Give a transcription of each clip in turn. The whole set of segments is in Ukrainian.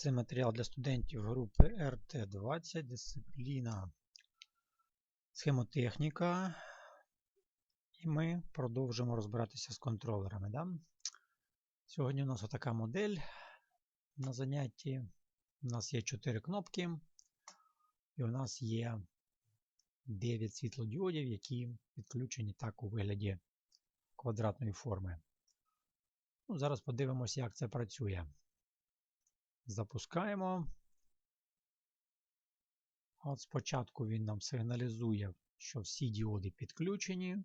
Це матеріал для студентів групи РТ-20, дисципліна схемотехніка. І ми продовжимо розбиратися з контролерами. Да? Сьогодні у нас отака модель на занятті. У нас є 4 кнопки, і у нас є 9 світлодіодів, які підключені так у вигляді квадратної форми. Ну, Зараз подивимося, як це працює. Запускаємо. От спочатку він нам сигналізує, що всі діоди підключені.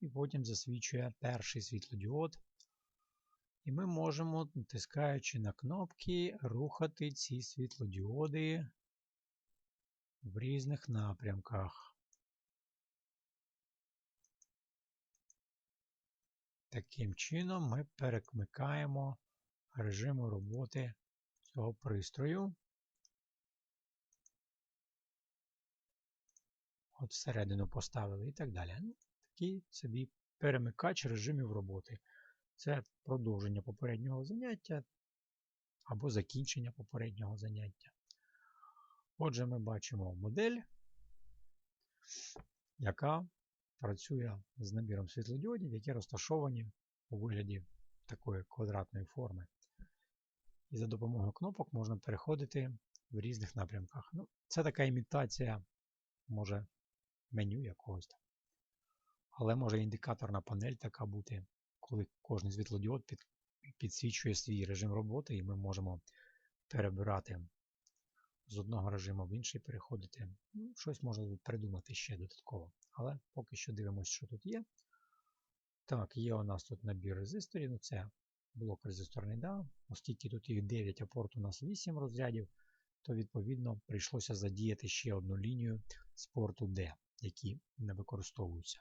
І потім засвічує перший світлодіод. І ми можемо, натискаючи на кнопки, рухати ці світлодіоди в різних напрямках. Таким чином ми перекмикаємо режиму роботи цього пристрою. От всередину поставили і так далі. Ну, Такий собі перемикач режимів роботи. Це продовження попереднього заняття або закінчення попереднього заняття. Отже, ми бачимо модель, яка працює з набіром світлодіодів, які розташовані у вигляді такої квадратної форми. І за допомогою кнопок можна переходити в різних напрямках. Ну, Це така імітація, може, меню якогось там. Але може індикаторна панель така бути, коли кожен світлодіод під, підсвічує свій режим роботи, і ми можемо перебирати з одного режиму в інший переходити. Ну, Щось можна тут придумати ще додатково. Але поки що дивимося, що тут є. Так, є у нас тут набір резисторів. Ну, це блок резисторний да. Оскільки тут їх 9, а порт у нас 8 розрядів, то відповідно прийшлося задіяти ще одну лінію з порту D, які не використовуються.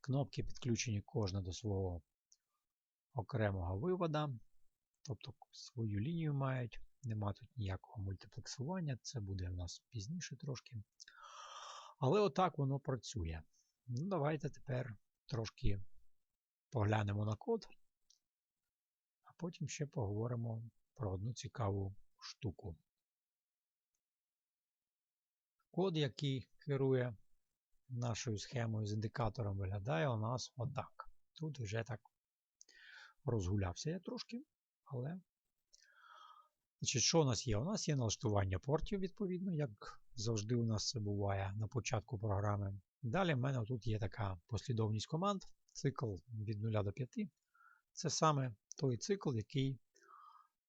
Кнопки підключені кожна до свого окремого вивода, тобто свою лінію мають. Нема тут ніякого мультиплексування, це буде у нас пізніше трошки. Але отак воно працює. Ну, Давайте тепер трошки поглянемо на код, потім ще поговоримо про одну цікаву штуку. Код, який керує нашою схемою з індикатором, виглядає у нас отак. Тут вже так розгулявся я трошки, але. Значить, Що у нас є? У нас є налаштування портів, відповідно, як завжди у нас це буває на початку програми. Далі в мене тут є така послідовність команд, цикл від 0 до 5. Це саме той цикл, який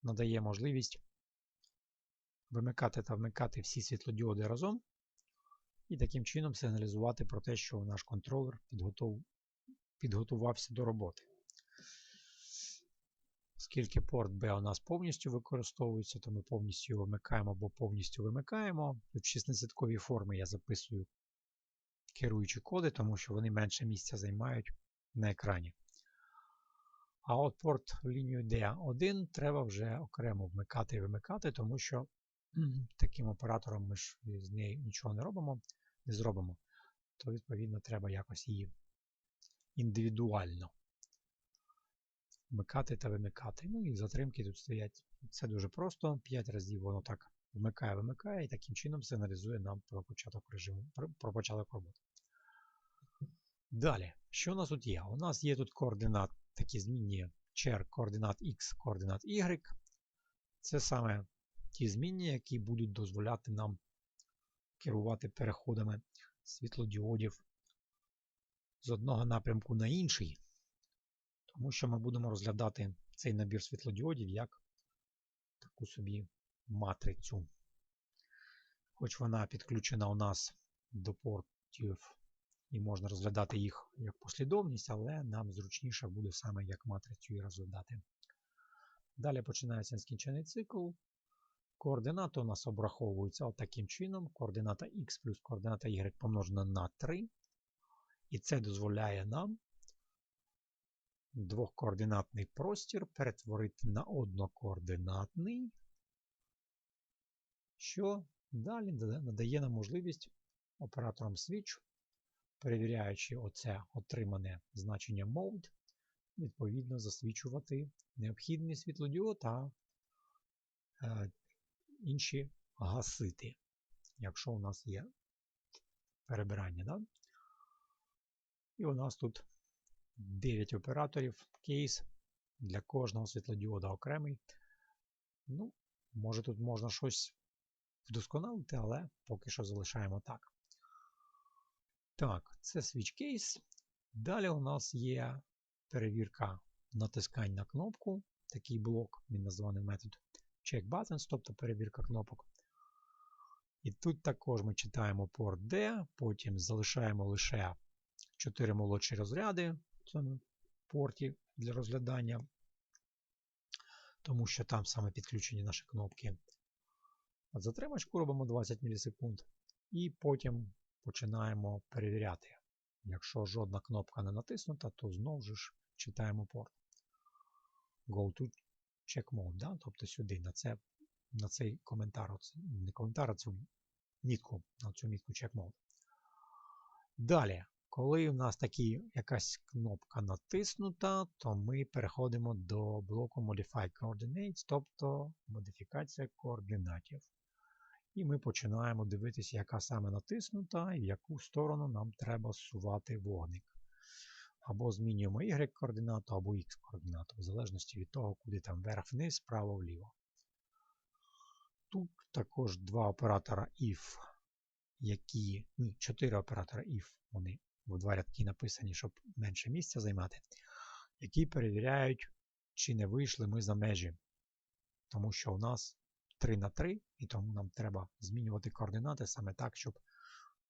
надає можливість вимикати та вмикати всі світлодіоди разом. І таким чином сигналізувати про те, що наш контролер підготов... підготувався до роботи. Оскільки порт B у нас повністю використовується, то ми повністю його вмикаємо або повністю вимикаємо. Тут 16-кові форми я записую керуючі коди, тому що вони менше місця займають на екрані. А от порт лінію D1 треба вже окремо вмикати і вимикати, тому що таким оператором ми ж з нею нічого не робимо, не зробимо, то відповідно треба якось її індивідуально вмикати та вимикати. Ну і затримки тут стоять. Це дуже просто. 5 разів воно так вмикає-вимикає і таким чином сигналізує нам про початок режиму, про початок роботи. Далі, що у нас тут є? У нас є тут координат, такі змінні чер координат X, координат Y. Це саме ті змінні, які будуть дозволяти нам керувати переходами світлодіодів з одного напрямку на інший. Тому що ми будемо розглядати цей набір світлодіодів як таку собі матрицю. Хоч вона підключена у нас до портів і можна розглядати їх як послідовність, але нам зручніше буде саме як матрицю її розглядати. Далі починається нескінчений цикл. Координати у нас обраховуються от таким чином. Координата x плюс координата y помножена на 3. І це дозволяє нам двохкоординатний простір перетворити на однокоординатний, що далі надає нам можливість операторам switch, перевіряючи оце отримане значення mode, відповідно засвічувати необхідний світлодіод, а е, інші гасити, якщо у нас є перебирання. Да? І у нас тут 9 операторів, кейс для кожного світлодіода окремий. Ну, Може тут можна щось вдосконалити, але поки що залишаємо так. Так, це switch case. Далі у нас є перевірка натискань на кнопку. Такий блок, він названий метод check buttons, тобто перевірка кнопок. І тут також ми читаємо порт D, потім залишаємо лише 4 молодші розряди в цьому порті для розглядання, тому що там саме підключені наші кнопки. Затримачку робимо 20 мілісекунд, і потім починаємо перевіряти. Якщо жодна кнопка не натиснута, то знову ж читаємо порт. Go to check mode, да? тобто сюди, на це, на цей коментар, не коментар, а цю мітку, на цю мітку check mode. Далі, коли у нас такі якась кнопка натиснута, то ми переходимо до блоку Modify Coordinates, тобто модифікація координатів. І ми починаємо дивитися, яка саме натиснута і в яку сторону нам треба зсувати вогник. Або змінюємо Y-координату, або X-координату, в залежності від того, куди там вверх-вниз, справа-вліво. Тут також два оператора if, які. Ні, чотири оператора if, вони в два рядки написані, щоб менше місця займати, які перевіряють, чи не вийшли ми за межі. Тому що у нас 3 на 3, і тому нам треба змінювати координати саме так, щоб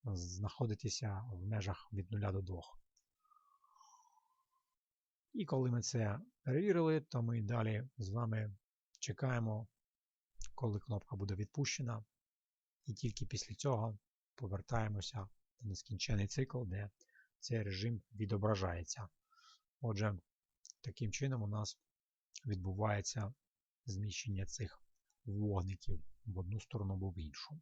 знаходитися в межах від 0 до 2. І коли ми це перевірили, то ми далі з вами чекаємо, коли кнопка буде відпущена. І тільки після цього повертаємося на нескінчений цикл, де цей режим відображається. Отже, таким чином у нас відбувається зміщення цих вогників в одну сторону або в іншу.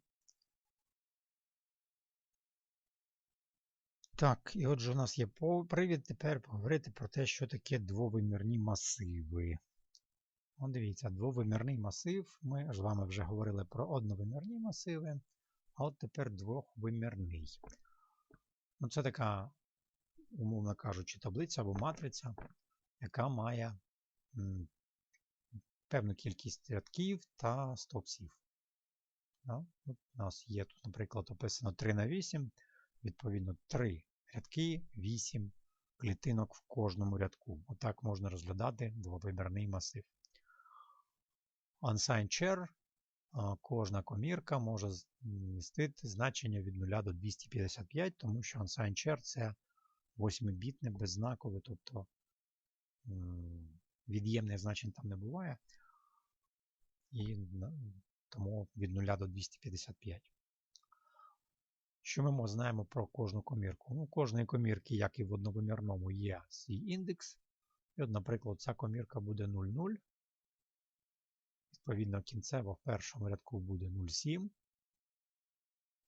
Так, і отже, у нас є привід тепер поговорити про те, що таке двовимірні масиви. От дивіться, двовимірний масив. Ми з вами вже говорили про одновимірні масиви, а от тепер двохвимірний. Ну, Це така, умовно кажучи, таблиця або матриця, яка має певну кількість рядків та стовпців. У нас є тут, наприклад, описано 3 на 8, відповідно, 3 рядки, 8 клітинок в кожному рядку. Отак можна розглядати двовимірний масив. Unsigned chair, кожна комірка може містити значення від 0 до 255, тому що unsigned chair це 8-бітне беззнакове, тобто від'ємних значень там не буває. І тому від 0 до 255. Що ми знаємо про кожну комірку? Ну, У кожної комірки, як і в одновимірному, є свій індекс. І от, наприклад, ця комірка буде 0,0. Відповідно, кінцево в першому рядку буде 0,7.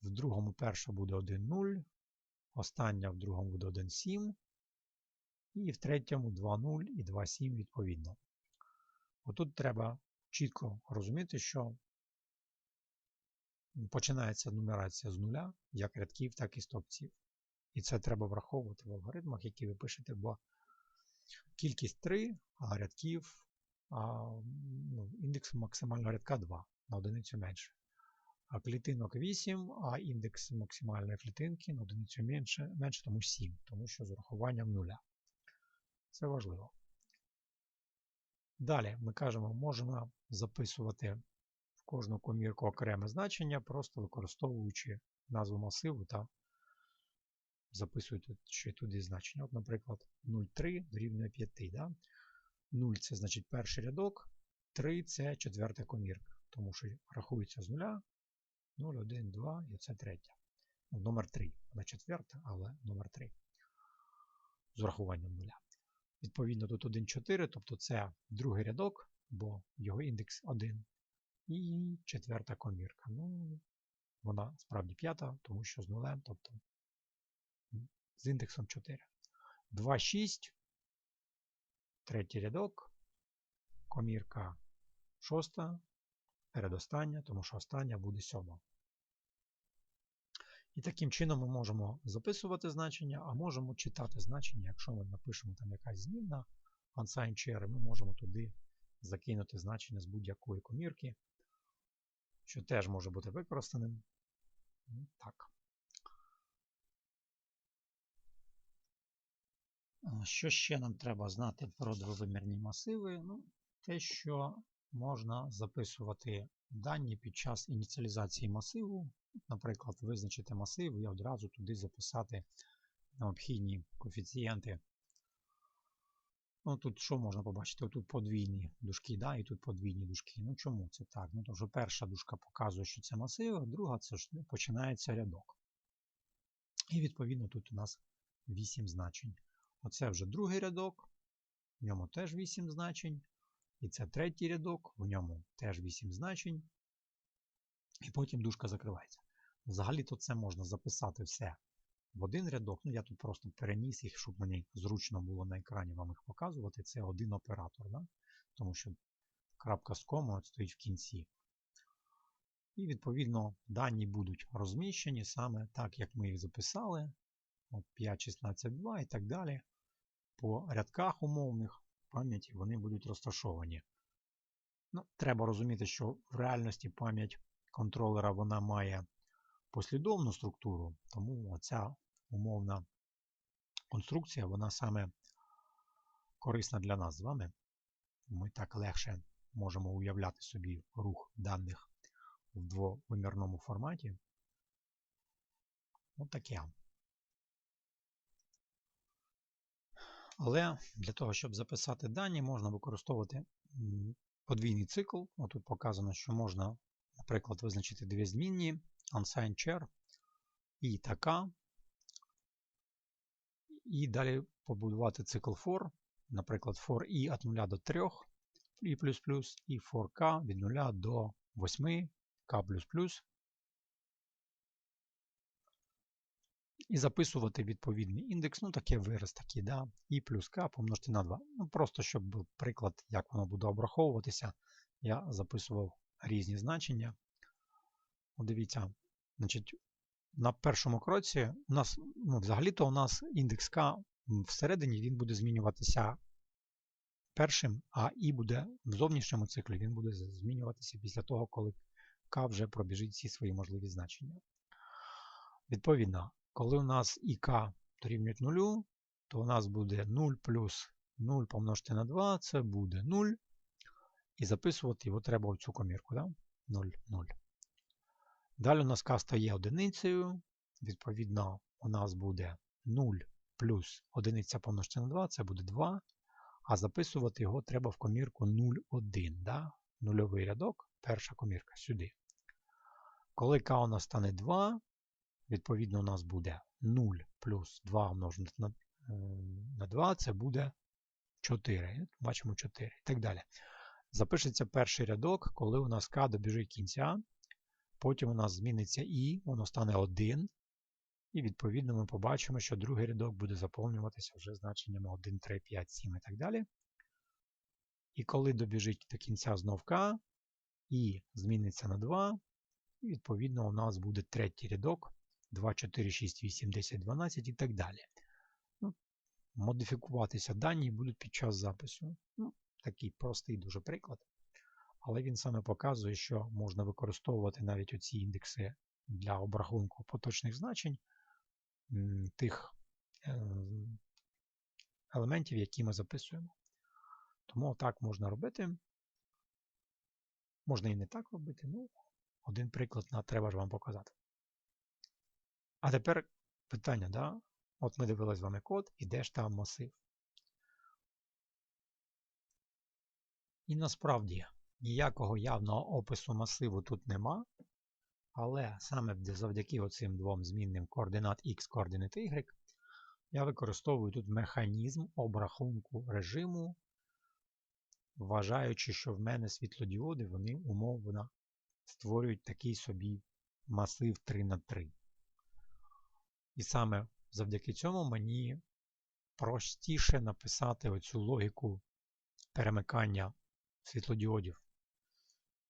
В другому перша буде 1,0. Остання в другому буде 1,7. І в третьому 2,0 і 2,7 відповідно. Отут треба чітко розуміти, що починається нумерація з нуля, як рядків, так і стовпців. І це треба враховувати в алгоритмах, які ви пишете, бо кількість 3, а рядків, а, ну, індекс максимального рядка 2 на одиницю менше. А клітинок 8, а індекс максимальної клітинки на одиницю менше, менше тому 7, тому що з урахуванням нуля. Це важливо. Далі ми кажемо, можемо записувати в кожну комірку окреме значення, просто використовуючи назву масиву та записуєте ще туди значення. От, Наприклад, 0,3 дорівнює 5. Да? 0 це значить перший рядок, 3 це четверта комірка, тому що рахується з нуля. 0, 1, 2 і це третя. Ну, Номер 3. Вона четверта, але номер 3. З урахуванням нуля. Відповідно, тут 1,4, тобто це другий рядок, бо його індекс 1. І четверта комірка. Ну, Вона справді п'ята, тому що з нулем, тобто з індексом 4. 2,6, третій рядок, комірка шоста, передостання, тому що остання буде сьома. І таким чином ми можемо записувати значення, а можемо читати значення, якщо ми напишемо там якась змінна unsigned share, ми можемо туди закинути значення з будь-якої комірки, що теж може бути використаним. Так. Що ще нам треба знати про двовимірні масиви? Ну, Те, що можна записувати дані під час ініціалізації масиву. Наприклад, визначити масив і одразу туди записати необхідні коефіцієнти. Ну, Тут що можна побачити? Тут подвійні дужки, да, і тут подвійні дужки. Ну чому це так? Ну, Тому перша дужка показує, що це масив, а друга це ж починається рядок. І відповідно тут у нас 8 значень. Оце вже другий рядок, в ньому теж 8 значень. І це третій рядок, в ньому теж 8 значень. І потім дужка закривається. Взагалі-то це можна записати все в один рядок. Ну, я тут просто переніс їх, щоб мені зручно було на екрані вам їх показувати. Це один оператор, да? тому що крапка з комою стоїть в кінці. І, відповідно, дані будуть розміщені саме так, як ми їх записали. От 5, 16, 2 і так далі. По рядках умовних пам'яті вони будуть розташовані. Ну, Треба розуміти, що в реальності пам'ять контролера вона має послідовну структуру, тому оця умовна конструкція, вона саме корисна для нас з вами. Ми так легше можемо уявляти собі рух даних в двовимірному форматі. Ось таке. Але для того, щоб записати дані, можна використовувати подвійний цикл. Отут показано, що можна, наприклад, визначити дві змінні unsigned char і така. І далі побудувати цикл for, наприклад, for i від 0 до 3 і і for k від 0 до 8 k І записувати відповідний індекс, ну таке вираз такий, да, і плюс k помножити на 2. Ну Просто щоб був приклад, як воно буде обраховуватися, я записував різні значення. Дивіться, значить, на першому кроці у нас, ну, взагалі-то у нас індекс К всередині він буде змінюватися першим, а І буде в зовнішньому циклі він буде змінюватися після того, коли К вже пробіжить всі свої можливі значення. Відповідно, коли у нас і К дорівнюють 0, то у нас буде 0 плюс 0 помножити на 2, це буде 0. І записувати його треба в цю комірку. Да? 0, 0. Далі у нас К стає одиницею. Відповідно, у нас буде 0 плюс 1 помножити на 2, це буде 2. А записувати його треба в комірку 0,1. Да? Нульовий рядок, перша комірка сюди. Коли К у нас стане 2, відповідно, у нас буде 0 плюс 2 умножити на, на 2, це буде 4. Бачимо 4 і так далі. Запишеться перший рядок, коли у нас К добіжить кінця. Потім у нас зміниться І, воно стане 1. І відповідно ми побачимо, що другий рядок буде заповнюватися вже значеннями 1, 3, 5, 7 і так далі. І коли добіжить до кінця знов К, І зміниться на 2. І відповідно у нас буде третій рядок 2, 4, 6, 8, 10, 12 і так далі. Ну, Модифікуватися дані будуть під час запису. Ну, Такий простий дуже приклад. Але він саме показує, що можна використовувати навіть оці індекси для обрахунку поточних значень тих е, елементів, які ми записуємо. Тому так можна робити. Можна і не так робити, ну, один приклад треба ж вам показати. А тепер питання, да? От ми дивилися з вами код, і де ж там масив? І насправді Ніякого явного опису масиву тут нема. Але саме завдяки оцим двом змінним координат X, координат Y, я використовую тут механізм обрахунку режиму, вважаючи, що в мене світлодіоди вони умовно створюють такий собі масив 3 на 3. І саме завдяки цьому мені простіше написати оцю логіку перемикання світлодіодів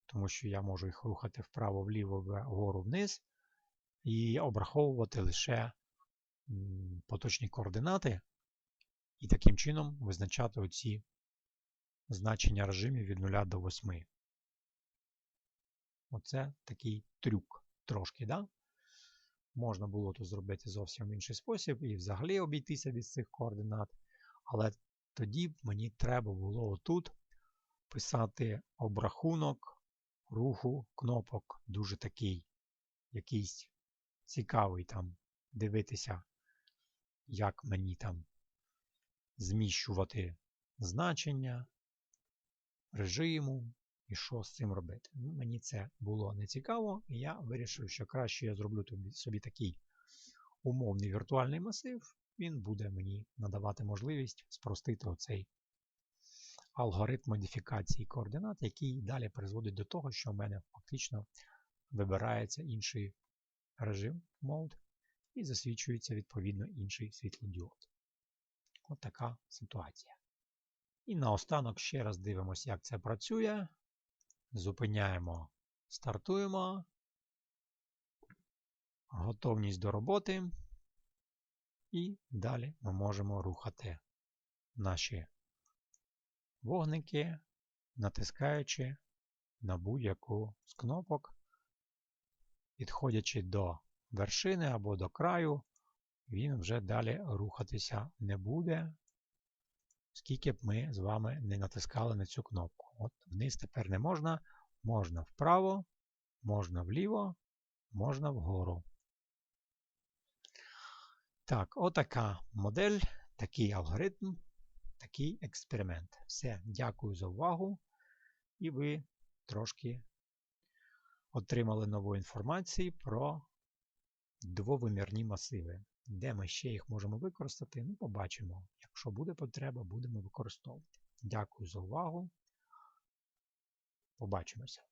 тому що я можу їх рухати вправо-вліво, вгору вниз і обраховувати лише поточні координати, і таким чином визначати оці значення режимів від 0 до 8. Оце такий трюк трошки, да? Можна було тут зробити зовсім в інший спосіб і взагалі обійтися від цих координат. Але тоді мені треба було отут писати обрахунок руху кнопок. Дуже такий якийсь цікавий там дивитися, як мені там зміщувати значення режиму і що з цим робити. Ну, Мені це було не цікаво, і я вирішив, що краще я зроблю тобі, собі такий умовний віртуальний масив, він буде мені надавати можливість спростити оцей алгоритм модифікації координат, який далі призводить до того, що в мене фактично вибирається інший режим мод і засвічується відповідно інший світлодіод. От така ситуація. І наостанок ще раз дивимося, як це працює. Зупиняємо, стартуємо. Готовність до роботи. І далі ми можемо рухати наші вогники, натискаючи на будь-яку з кнопок, підходячи до вершини або до краю, він вже далі рухатися не буде, скільки б ми з вами не натискали на цю кнопку. От Вниз тепер не можна, можна вправо, можна вліво, можна вгору. Так, отака модель, такий алгоритм, такий експеримент. Все, дякую за увагу. І ви трошки отримали нової інформації про двовимірні масиви. Де ми ще їх можемо використати, ну, побачимо. Якщо буде потреба, будемо використовувати. Дякую за увагу. Побачимося.